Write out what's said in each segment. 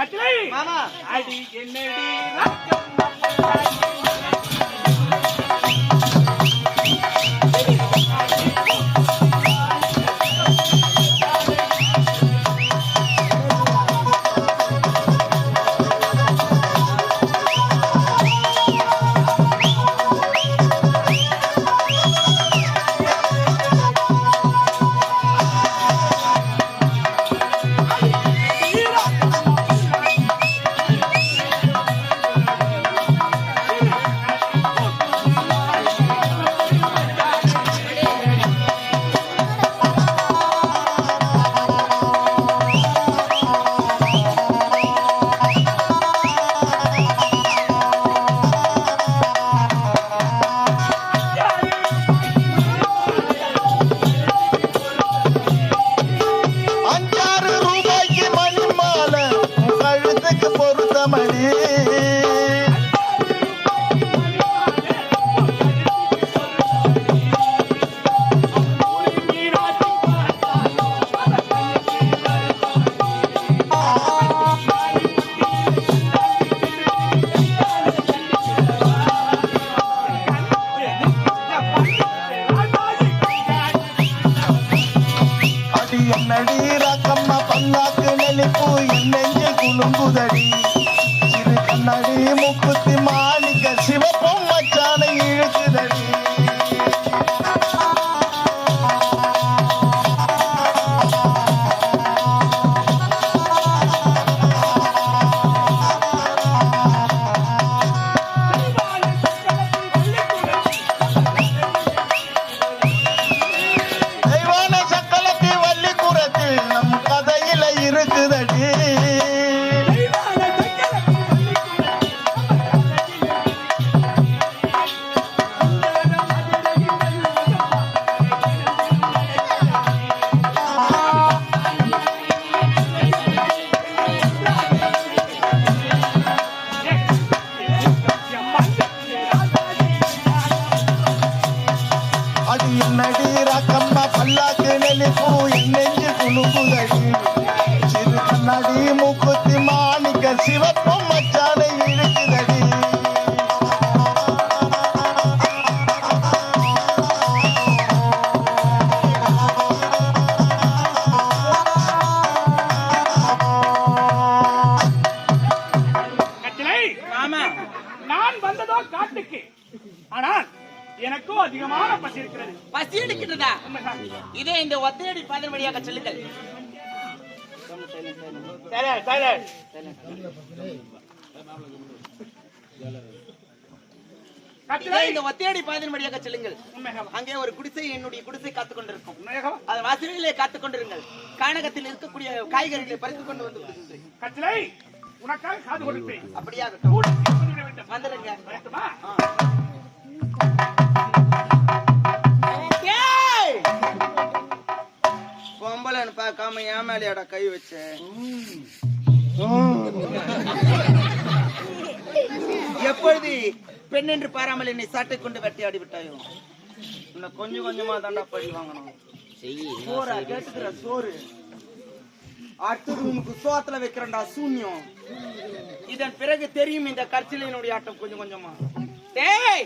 கட்டளை மாமா. அடி என்னடி என்னடி ரக்கம்மா பல்லாக்கு நெளிப்பு என்ன? எனக்கும் அதிகமான பசி இருக்கிறது. பசி எடுக்கிறதா. இதே இந்த ஒத்தையடி பாதல் வழியாக செல்லுங்கள். இந்த ஒத்தையடி பாதல் வழியாக செல்லுங்கள். அங்கே ஒரு குடிசை என்னுடைய குடிசை காத்துக் கொண்டிருக்கும். உண்மையாக. அது வாசலிலே காத்துக் கொண்டிருங்கள். கானகத்தில் இருக்கக்கூடிய காய்கறிகளை பறித்துக் கொண்டு வந்து கட்டளை உனக்காக காது கொடுப்பேன். அப்படியாகட்டும். கூட பார்க்காம ஏன் மேலையாடா கை வச்ச? எப்பொழுது பெண் என்று பாராமல் என்னை சாட்டை கொண்டு வேட்டையாடி விட்டாயோ? இன்னும் கொஞ்சம் கொஞ்சமா தாண்டா பழி வாங்கணும். சோறா கேட்டுக்கிற சோறு. அடுத்தது உனக்கு சோத்துல வைக்கிறேன்டா சூன்யம். இதன் பிறகு தெரியும் இந்த கற்சிலையினுடைய ஆட்டம் கொஞ்சம் கொஞ்சமா. டேய்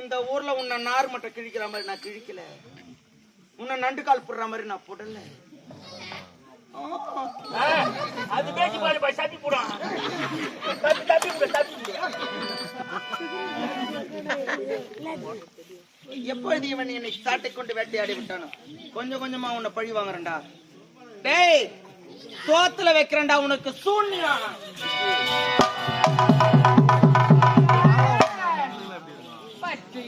இந்த ஊர்ல உன்னை நார் மட்டை கிழிக்கிற மாதிரி நான் கிழிக்கல. உன்னை நண்டு கால் போடுற மாதிரி நான் போடல. அது பேசி பாரு, எப்பொழுது இவன் என்னை சாட்டை கொண்டு வேட்டையாடி விட்டானோ? கொஞ்சம் கொஞ்சமா உன்னை பழி வாங்குறேன்டா. டேய் தோத்துல வைக்கிறேன்டா உனக்கு சூன்யா. பச்சை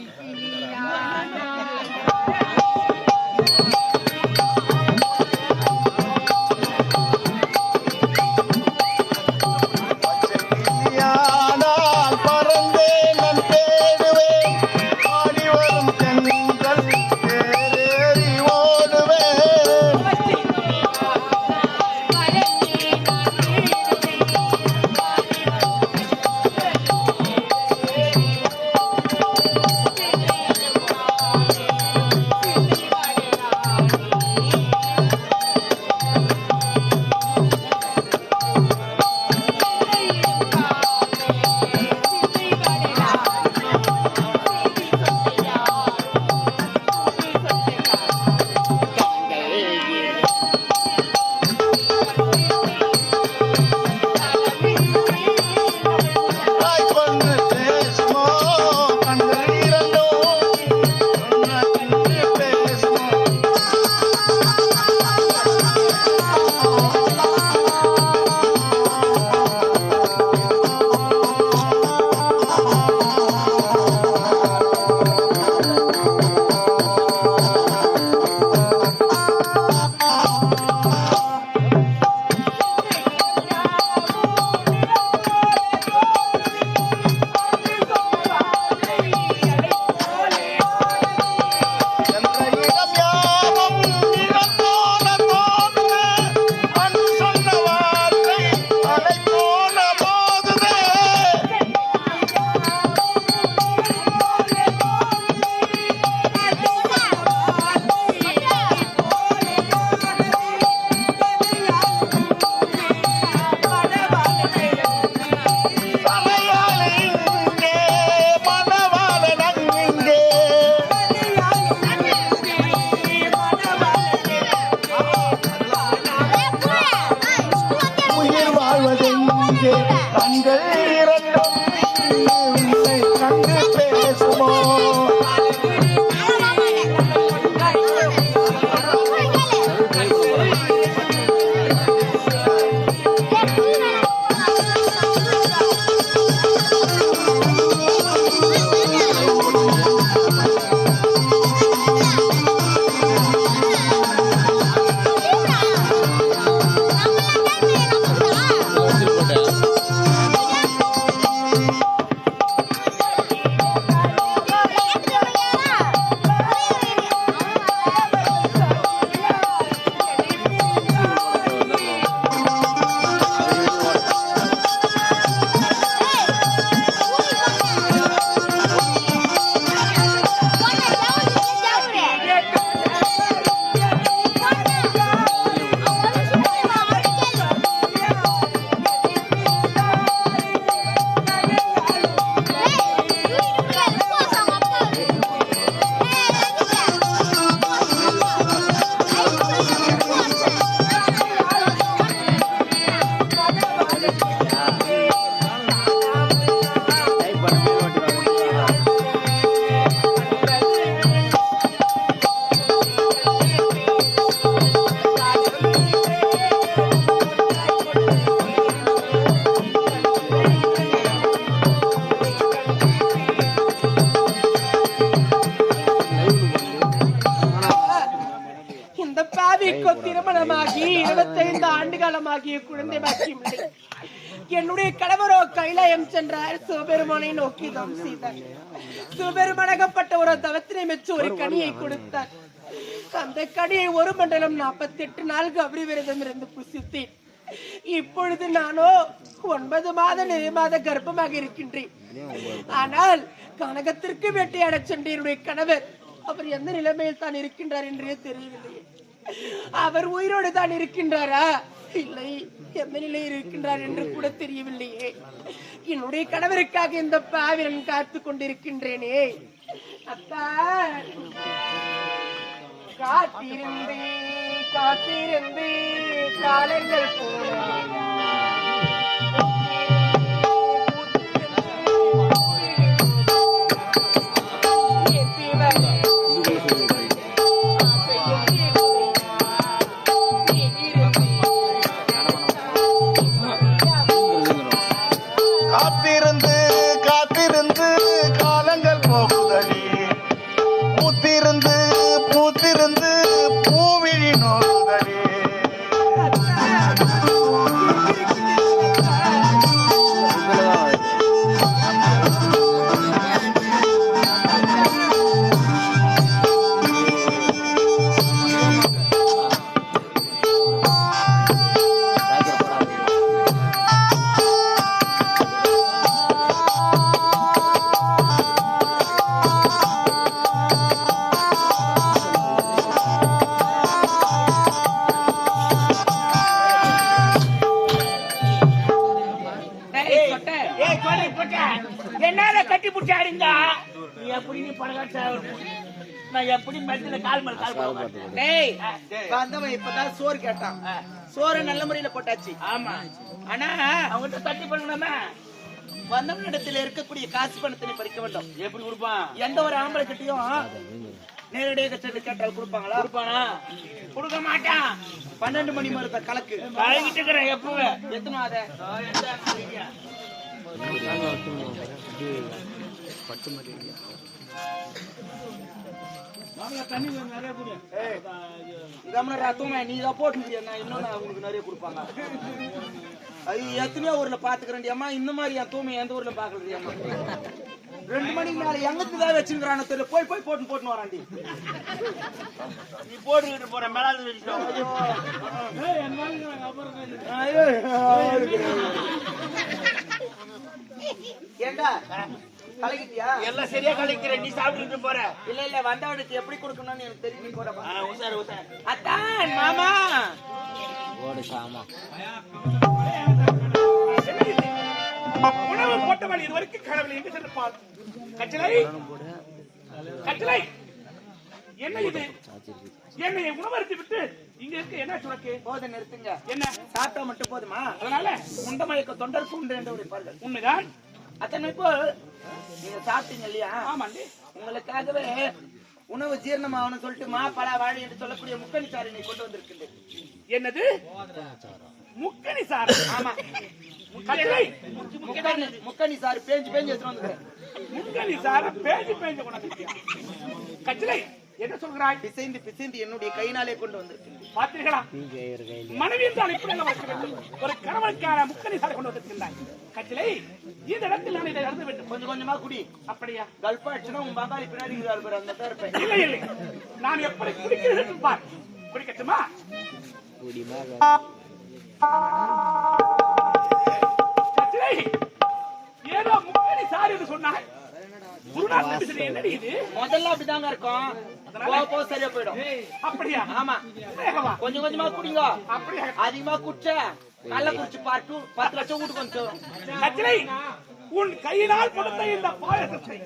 Bye. என்னுடைய கணவரோ கைலாயம் சென்றார். சிவபெருமானை நோக்கி தவம் செய்தார். சிவபெருமானகப்பட்ட ஒரு தவத்தினை மெச்சு ஒரு கனியை கொடுத்தார். அந்த கனியை ஒரு மண்டலம் நாற்பத்தி எட்டு நாள் கபரி விரதம் இருந்து புசித்தேன். இப்பொழுது நானோ ஒன்பது மாத நிறைய மாத கர்ப்பமாக இருக்கின்றேன். ஆனால் கனகத்திற்கு வேட்டையாட சென்ற என்னுடைய கணவர் அவர் எந்த நிலைமையில் தான் இருக்கின்றார் என்றே தெரியவில்லை அவர் உயிரோடு தான் இருக்கின்றாரா? இல்லை. எந்த நிலையில் இருக்கின்றார் என்று கூட தெரியவில்லையே. என்னுடைய கணவருக்காக இந்த பாவிரன் காத்து கொண்டிருக்கின்றேனே. அப்பா காத்திருந்தே காத்திருந்தே காலங்கள் காத்திருந்து நான் எப்படி மெட்டில கால் மேல கால் போட டேய் வந்தவன் இப்பதான் சோறு கேட்டான் சோறு நல்ல முறையில போட்டாச்சு ஆமா ஆனா அவங்ககிட்ட தட்டி பண்ணணுமே வந்தவனிடத்தில் இருக்கக்கூடிய காசு பணத்தினை பறிக்க வேண்டும் எப்படி கொடுப்பான் எந்த ஒரு ஆம்பளை கிட்டையும் நேரடியாக சென்று கேட்டால் கொடுப்பாங்களா கொடுப்பானா கொடுக்க மாட்டான் பன்னெண்டு மணி மருந்த கலக்கு பழகிட்டு இருக்கிறேன் எப்பவே எத்தனும் அத ரத்தமே நீ தான் போட்டு நான் இன்னும் நான் உங்களுக்கு நிறைய கொடுப்பாங்க. ஐயோ எத்தனையோ ஊர்ல பாத்துக்கிறேன் அம்மா இந்த மாதிரி என் தூமை எந்த ஊர்ல பாக்குறது அம்மா ரெண்டு மணிக்கு மேல எங்கத்து தான் வச்சுக்கிறான தெரியல. போய் போய் போட்டு போட்டு வராண்டி நீ போட்டுக்கிட்டு போற மேலாது ஏண்டா? கலக்கிட்டியா? எல்லாம் சரியா கழிக்கிறேன் நீ சாப்பிட்டுட்டு போற. இல்ல இல்ல வந்தவனுக்கு எப்படி கொடுக்கணும்னு எனக்கு தெரியும். நீ போடப்பா. ஆ, உசாரு உசாரு அத்தான் மாமா. உணவு போட்டவன் இது வரைக்கும் கடவுள் எங்க சென்று பார் கச்சலை கச்சலை என்ன இது? என்னை உணவருத்தி விட்டு இங்க இருக்க என்ன சுரக்கு? போதை நிறுத்துங்க. என்ன? சாப்பிட்டா மட்டும் போதுமா? அதனால உண்டமயக்க தொண்டருக்கு உண்டு என்று உரைப்பார்கள். உண்மைதான். அத்தனை இப்போ நீங்க சாப்பிட்டீங்க இல்லையா? ஆமாண்டி. உங்களுக்காகவே உணவு ஜீரணமாகணும்னு சொல்லிட்டு மா பலா வாழை என்று சொல்லக்கூடிய முக்கணி சாரினை கொண்டு வந்திருக்கின்றேன் என்னது? முக்கணி சார் ஆமா. முக்கணி முக்கணி சாறு பேஞ்சு பேஞ்சு எடுத்துட்டு வந்துக்கிறேன் முக்கணி சார பேஞ்சு பேஞ்சு கொண்டாந்து கட்டளை என்ன சொல்கிறாய்? பிசைந்து பிசைந்து என்னுடைய கையினாலே கொண்டு வந்திருக்கேன் பார்த்தீர்களா? மனைவி என்றால் இப்படி ஒரு கணவனுக்கான முக்கணி சாரை கொண்டு வந்திருக்கின்றாய் கட்டளை இந்த இடத்தில் நான் இதை எழுத வேண்டும் கொஞ்சம் கொஞ்சமா குடி. அப்படியா? கல்பா அடிச்சுனா உன் பங்காளி பின்னாடி அந்த இருப்பேன் இல்லை இல்லை. நான் எப்படி குடிக்கிறது பார். குடிக்கட்டுமா? கட்டளை ஏதோ முக்கணி சார் என்று சொன்னாய் முதல்ல அப்படிதாங்க இருக்கும். போக போக சரியா போயிடும். அப்படியா? ஆமா. கொஞ்சம் கொஞ்சமா குடிங்க. அப்படியா? அதிகமா குடிச்ச கள்ள குடிச்சு பார்த்து பத்து லட்சம் வீட்டுக்கு வந்து கட்டளை உன் கையினால் கொடுத்த இந்த பாயசத்தை